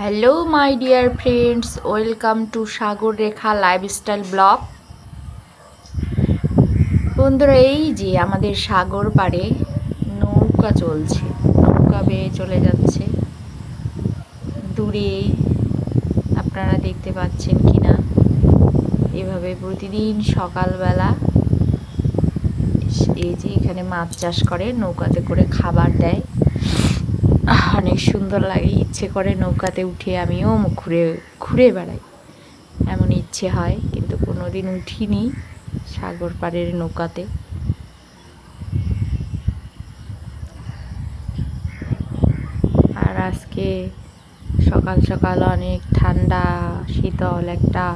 Hello my dear friends welcome to Sagar Rekha lifestyle blog বন্ধুরা, এই যে আমাদের সাগর পাড়ে নৌকা চলছে। নৌকা বেয়ে চলে যাচ্ছে। দূরে আপনারা দেখতে পাচ্ছেন কি না এভাবে প্রতিদিন সকালবেলা এই যে এখানে মাছ চাষ করে, নৌকাতে করে খাবার দেয়। অনেক সুন্দর লাগে। ইচ্ছে করে নৌকাতে উঠে আমিও ঘুরে ঘুরে বেড়াই। এমন ইচ্ছে হয়, কিন্তু কোনো দিন উঠিনি সাগর পাড়ের নৌকাতে। আর আজকে সকাল সকাল অনেক ঠান্ডা, শীতল একটা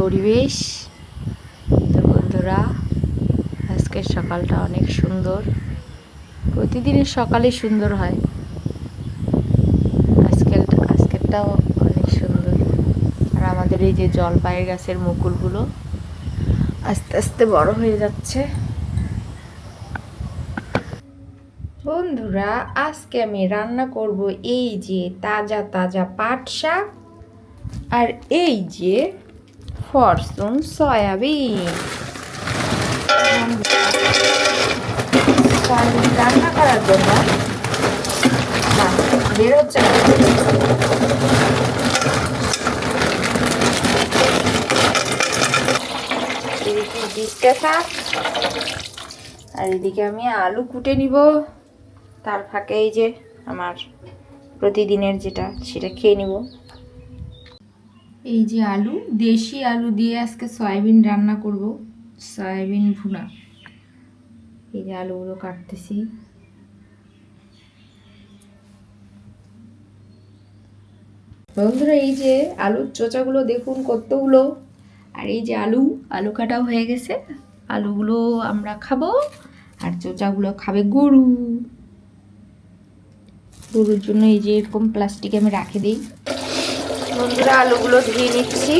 পরিবেশ। তো বন্ধুরা, আজকের সকালটা অনেক সুন্দর। প্রতিদিনের সকালে সুন্দর হয়। আজকাল, আজকেরটাও অনেক সুন্দর। আর আমাদের এই যে জলপাইয়ের গাছের মুকুলগুলো আস্তে আস্তে বড় হয়ে যাচ্ছে। বন্ধুরা, আজকে আমি রান্না করব এই যে তাজা তাজা পাট শাক আর এই যে ফরচুন সয়াবিন। সয়াবিন রান্না আর এদিকে আমি আলু কুটে নিব। তার ফাঁকে এই যে আমার প্রতিদিনের যেটা, সেটা খেয়ে নিব। এই যে আলু, দেশি আলু দিয়ে আজকে সয়াবিন রান্না করব। সয়াবিন ভুনা। এই যে আলুগুলো কাটতেছি। বন্ধুরা, এই যে আলুর চোচাগুলো দেখুন কতগুলো। আর এই যে আলু আলু কাটাও হয়ে গেছে। আলুগুলো আমরা খাব, আর চোচাগুলো খাবে গরু। গরুর জন্য এই যে এরকম প্লাস্টিকে আমি রাখে দিই। বন্ধুরা, আলুগুলো ধুয়ে নিচ্ছি।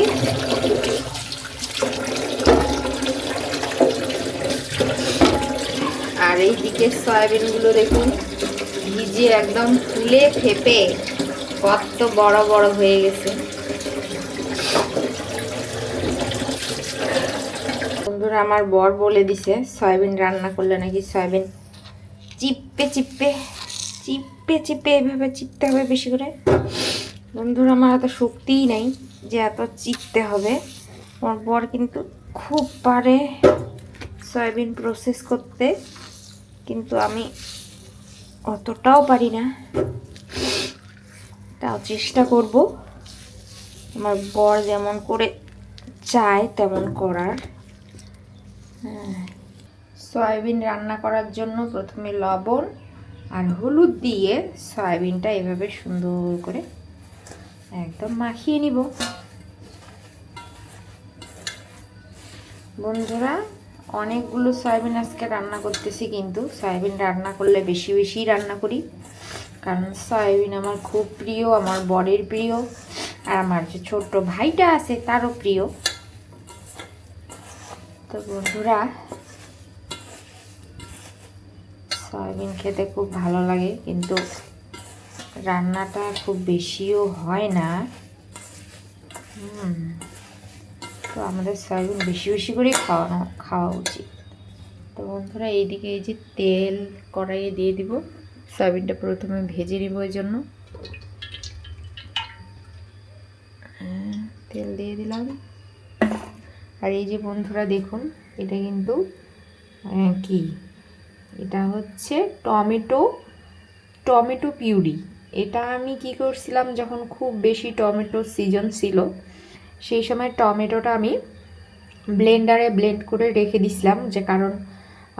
আর এই দিকে সয়াবিনগুলো দেখুন ভিজে একদম ফুলে ফেপে কত বড় বড় হয়ে গেছে। বন্ধুরা, আমার বর বলে দিছে, সয়াবিন রান্না করলে নাকি সয়াবিন চিপে চিপে চিপে চিপে এভাবে চিপতে হবে বেশি করে। বন্ধুরা, আমার এত শক্তিই নাই যে এত চিপতে হবে। আমার বর কিন্তু খুব পারে সয়াবিন প্রসেস করতে, কিন্তু আমি অতটাও পারি না। তাও চেষ্টা করব। আমার বর যেমন করে চায়, তেমন করার। হ্যাঁ। সয়াবিন রান্না করার জন্য প্রথমে লবণ আর হলুদ দিয়ে সয়াবিনটা এভাবে সুন্দর করে একদম মাখিয়ে নিব। বন্ধুরা, অনেকগুলো সয়াবিন আজকে রান্না করতেছি কিন্তু সয়াবিন রান্না করলে বেশি বেশি রান্না করি। কারণ সয়াবিন আমার খুব প্রিয়, আমার বরের প্রিয়, আর আমার যে ছোট্ট ভাইটা আছে তারও প্রিয়। তো বন্ধুরা, সয়াবিন খেতে খুব ভালো লাগে, কিন্তু রান্নাটা খুব বেশিও হয় না। তো আমাদের সয়াবিন বেশি বেশি করেই খাওয়ানো, খাওয়া উচিত। তো বন্ধুরা, এইদিকে এই যে তেল কড়াইয়ে দিয়ে দিব। সয়াবিনটা প্রথমে ভেজে নিব ওই জন্য। হ্যাঁ, তেল দিয়ে দিলাম। আর এই যে বন্ধুরা দেখুন এটা কিন্তু কি? এটা হচ্ছে টমেটো টমেটো পিউরি। এটা আমি কি করছিলাম যখন খুব বেশি টমেটো সিজন ছিল সেই সময় টমেটোটা আমি ব্লেন্ডারে ব্লেন্ড করে রেখে দিছিলাম যে কারণ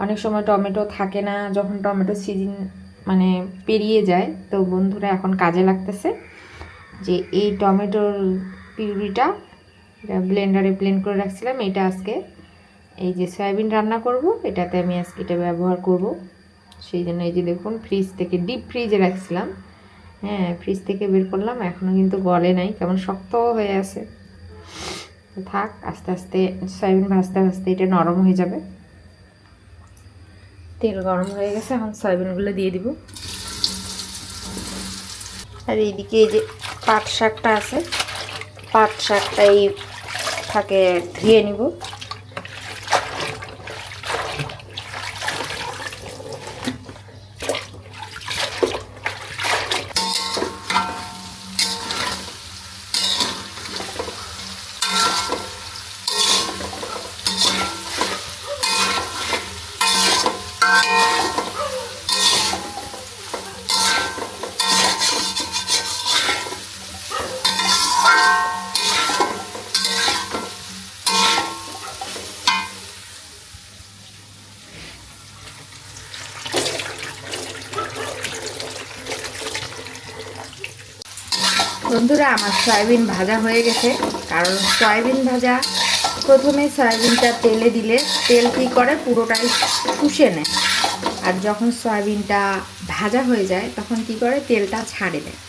অনেক সময় টমেটো থাকে না যখন টমেটো সিজন মানে পেরিয়ে যায়। তো বন্ধুরা, এখন কাজে লাগতেছে যে এই টমেটোর পিউরিটা ব্লেন্ডারে ব্লেন্ড করে রাখছিলাম। এটা আজকে এই যে সয়াবিন রান্না করব, এটাতে আমি আজকে এটা ব্যবহার করব। সেই জন্য এই যে দেখুন ফ্রিজ থেকে ডিপ ফ্রিজে রাখছিলাম। হ্যাঁ ফ্রিজ থেকে বের করলাম এখনও কিন্তু গলে নাই, কেমন শক্ত হয়ে আছে। থাক, আস্তে আস্তে সয়াবিন ভাজতে ভাজতে এটা নরম হয়ে যাবে। তেল গরম হয়ে গেছে, এখন সয়াবিনগুলো দিয়ে দিব। আর এইদিকে এই যে পাট শাকটা আছে, পাট শাকটা এই থাকে, ধুয়ে নিব। বন্ধুরা, আমার সয়াবিন ভাজা হয়ে গেছে। কারণ সয়াবিন ভাজা, প্রথমে সয়াবিনটা তেলে দিলে, তেল কী করে? পুরোটাই শুষে নেয়। আর যখন সয়াবিনটা ভাজা হয়ে যায়, তখন কি করে? তেলটা ছাড়ে দেয়।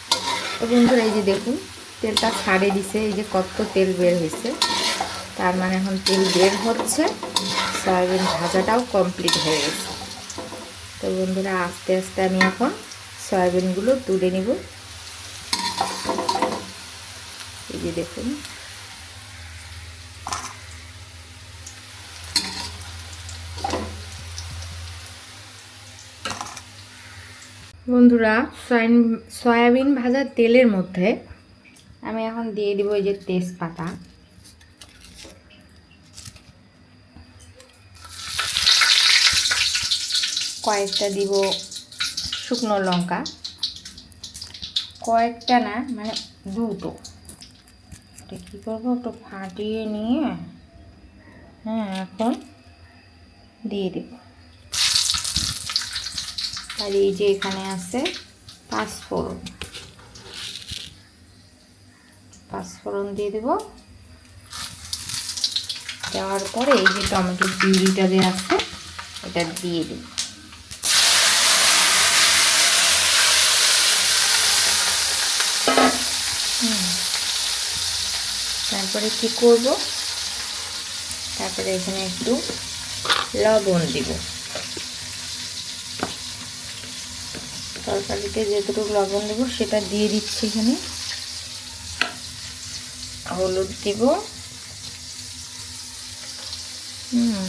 তো বন্ধুরা, এই যে দেখুন, তেলটা ছাড়ে দিছে, এই যে কত তেল বের হয়েছে। তার মানে এখন তেল বের হচ্ছে, সয়াবিন ভাজাটাও কমপ্লিট হয়ে গেছে। তো বন্ধুরা, আস্তে আস্তে আমি এখন সয়াবিনগুলো তুলে নিব এই যে দেখুন। বন্ধুরা সয়াবিন ভাজার তেলের মধ্যে আমি এখন দিয়ে দিব এই যে তেজপাতা। কয়েকটা দিব শুকনো লঙ্কা। কয়েকটা না মানে দুটো। এটা কী করব? একটু ফাটিয়ে নিয়ে হ্যাঁ এখন দিয়ে দেব। আর এই যে এখানে আছে পাঁচফোড়ন। পাঁচফোড়ন দিয়ে দেব। দেওয়ার পরে এই যে টমেটো পিউরিটা যে আছে, এটা দিয়ে দেব। তারপরে কি করব? তারপরে এখানে একটু লবণ দিব। তরকারিতে যেটুকু লবণ দেবো, সেটা দিয়ে দিচ্ছি এখানে। হলুদ দিব। হুম।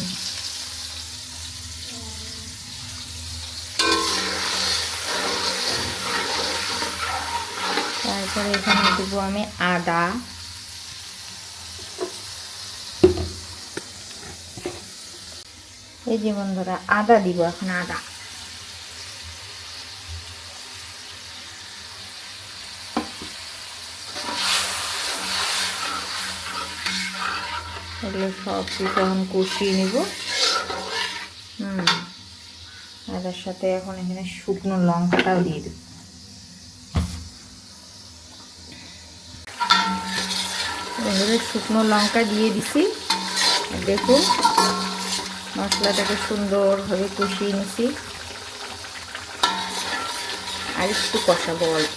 তারপরে এখানে দেবো আমি আদা। এই যে বন্ধুরা, আদা দিব এখন, আদা। এগুলো সব কিছু এখন কষিয়ে নেব। হুম, আদার সাথে এখন এখানে শুকনো লঙ্কাটাও দিয়ে দেব। শুকনো লঙ্কা দিয়ে দিছি। দেখুন। মশলাটাকে সুন্দরভাবে কষিয়ে নিছি। আর একটু কষাবো অল্প।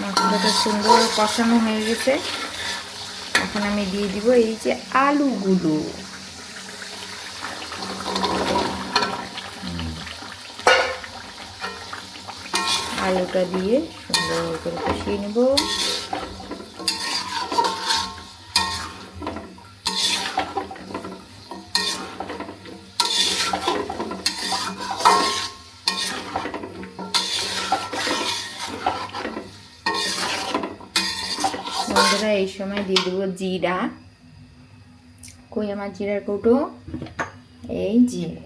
মশলাটা সুন্দর কষানো হয়ে গেছে। এখন আমি দিয়ে দিব এই যে আলুগুলো। আলুটা দিয়ে সুন্দর করে কষিয়ে নেব। বন্ধুরা, এই সময় দিয়ে দেবো জিরা। কই আমার জিরার কৌটো? এই জিরে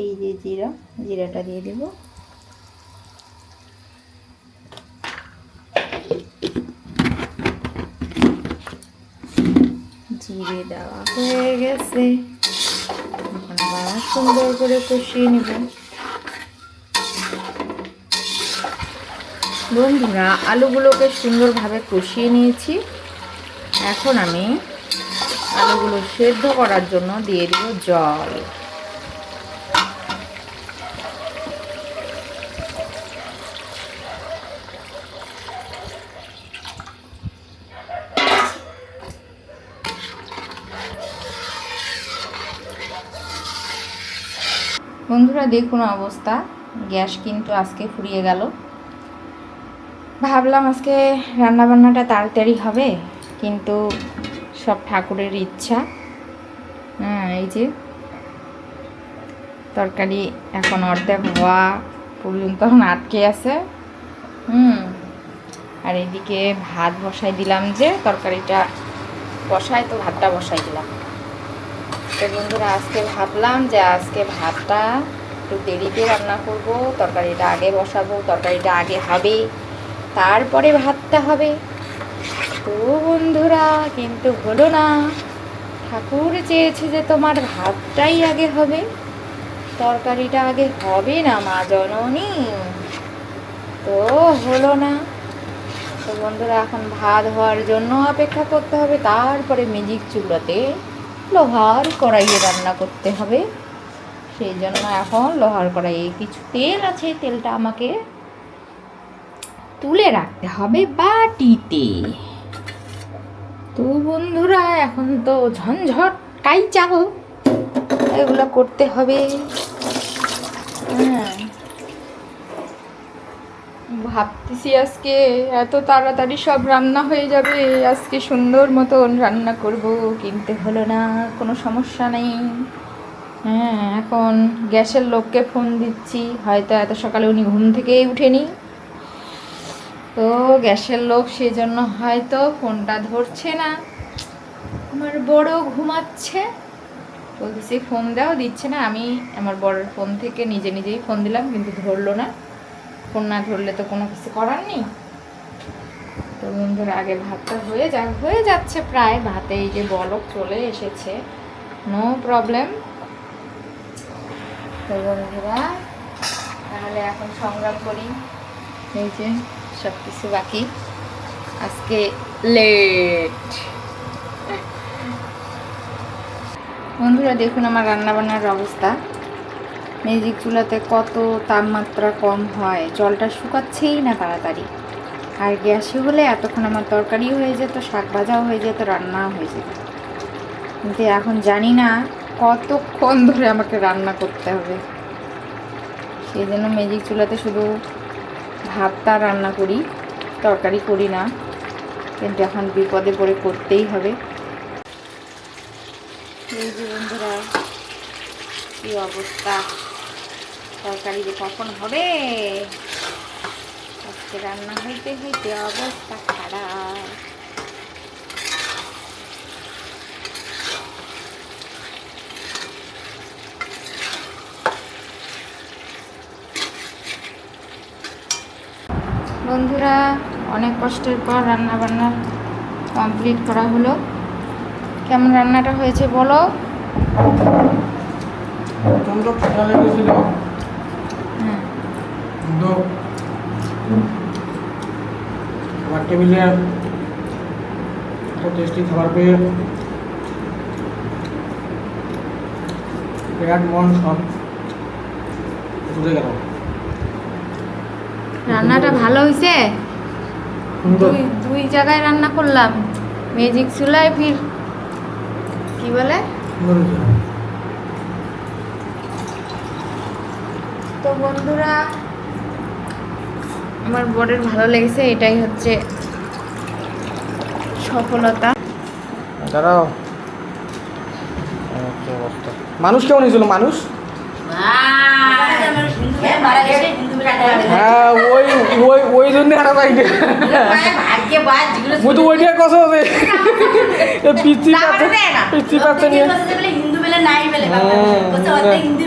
এই যে জিরা, জিরাটা দিয়ে দেব। জিরে দেওয়া হয়ে গেছে। সুন্দর করে কষিয়ে নেব। বন্ধুরা, আলুগুলোকে সুন্দরভাবে কষিয়ে নিয়েছি। এখন আমি আলুগুলো সেদ্ধ করার জন্য দিয়ে দিব জল। বন্ধুরা, দেখুন অবস্থা। গ্যাস কিন্তু আজকে ফুরিয়ে গেল। ভাবলাম আজকে রান্নাবান্নাটা তাড়াতাড়ি হবে, কিন্তু সব ঠাকুরের ইচ্ছা। হ্যাঁ এই যে তরকারি এখন অর্ধেক হওয়া পর্যন্ত আটকে আছে। হুম, আর এদিকে ভাত বসাই দিলাম যে, তরকারিটা বসায় তো ভাতটা বসাই দিলাম। তো বন্ধুরা, আজকে ভাবলাম যে আজকে ভাতটা একটু দেরিতে রান্না করব। তরকারিটা আগে বসাবো, তরকারিটা আগে হবে, তারপরে ভাতটা হবে। তো বন্ধুরা, কিন্তু হলো না। ঠাকুর চেয়েছে যে তোমার ভাতটাই আগে হবে, তরকারিটা আগে হবে না মা জননী। তো হলো না। তো বন্ধুরা, এখন ভাত হওয়ার জন্য অপেক্ষা করতে হবে, তারপরে মেজিক চুলাতে। লোহার কড়াইয়ে রান্না করতে হবে। সেই জন্য এখন লোহার কড়াইয়ে কিছু তেল আছে, তেলটা আমাকে তুলে রাখতে হবে বাটিতে। তো বন্ধুরা, এখন তো ঝঞ্ঝট কাই চাও এগুলো করতে হবে। হ্যাঁ। ভাবতেছি আজকে এত তাড়াতাড়ি সব রান্না হয়ে যাবে, আজকে সুন্দর মতন রান্না করব, কিনতে হলো না, কোনো সমস্যা নেই। হ্যাঁ এখন গ্যাসের লোককে ফোন দিচ্ছি, হয়তো এত সকালে উনি ঘুম থেকেই উঠেনি। তো গ্যাসের লোক সেজন্য হয়তো ফোনটা ধরছে না। আমার বড় ঘুমাচ্ছে। বলতেছি ফোন দাও, দিচ্ছে না। আমি আমার বড়ের ফোন থেকে নিজে নিজেই ফোন দিলাম, কিন্তু ধরলো না। ফোন না ধরলে তো কোনো কিছু করার নেই। তো বন্ধুরা, আগে ভাতটা হয়ে যা, হয়ে যাচ্ছে প্রায়। ভাতে এই যে বলক চলে এসেছে। নো প্রবলেম তো বন্ধুরা, তাহলে এখন সংগ্রাম করি। এই যে সব কিছু বাকি। আজকে লেট বন্ধুরা, দেখুন আমার রান্নাবান্নার অবস্থা। মেজিক চুলাতে কত তাপমাত্রা কম হয়, জলটা শুকাচ্ছেই না তাড়াতাড়ি। আর গ্যাসে হলে এতক্ষণ আমার তরকারিও হয়ে যেত, শাক ভাজাও হয়ে যেত, রান্নাও হয়ে যেত। কিন্তু এখন জানি না কতক্ষণ ধরে আমাকে রান্না করতে হবে। সেই জন্য মেজিক চুলাতে শুধু ভাতটা রান্না করি, তরকারি করি না। কিন্তু এখন বিপদে পড়ে করতেই হবে। এই যে বন্ধুরা, কি অবস্থা? তরকারি যে কখন হবে? আজকে রান্না হইতে হইতে অবস্থা খারাপ। বন্ধুরা, অনেক কষ্টের পর রান্না বান্না কমপ্লিট করা হলো। কেমন রান্নাটা হয়েছে বলো? প্রচণ্ড ঠান্ডা কিন্তু খাবার টেবিলে একটা টেস্টি খাবার পেয়ে বিরাট মন সব ঘুরে গেল রান্নাটা ভালো হয়েছে দুই দুই জায়গায় রান্না করলাম। ম্যাজিক চুলায় ফির কি বলে? তো বন্ধুরা আমার বরের ভালো লেগেছে এটাই হচ্ছে সফলতা। দাঁড়াও। মানুষ কেমন হয়েছিল? মানুষ? হ্যাঁ ওই ওই ওই জন্য হারা মুই তো হবে। পিচ্ছি পাচ্ছে পিচ্ছি পাচ্ছে নিয়ে। হিন্দু বেলে নাই বেলে হুম। বলছে হিন্দু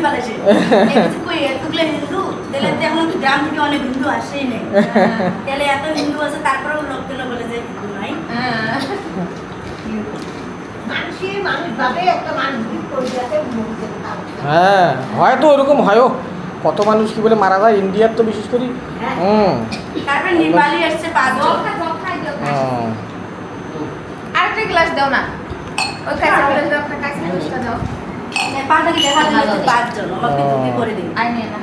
তাহলে তো গ্রাম থেকে অনেক হিন্দু আসেই নেই। তাহলে এত হিন্দু আছে তারপরেও লোকগুলো বলে যে হিন্দু নাই। হ্যাঁ হয়তো ওরকম হয়ও কত মানুষ কি বলে মারা যায়? ইন্ডিয়ার তো বিশেষ করে। হুম। তারপরে নেপালি আসছে পাঁচজন হুম। আরেকটা গ্লাস দাও না। ওই কাঁচা মরিচ দাও একটা দাও। দেখা পাঁচজন আমাকে দুটি করে দিন। আই নিয়ে না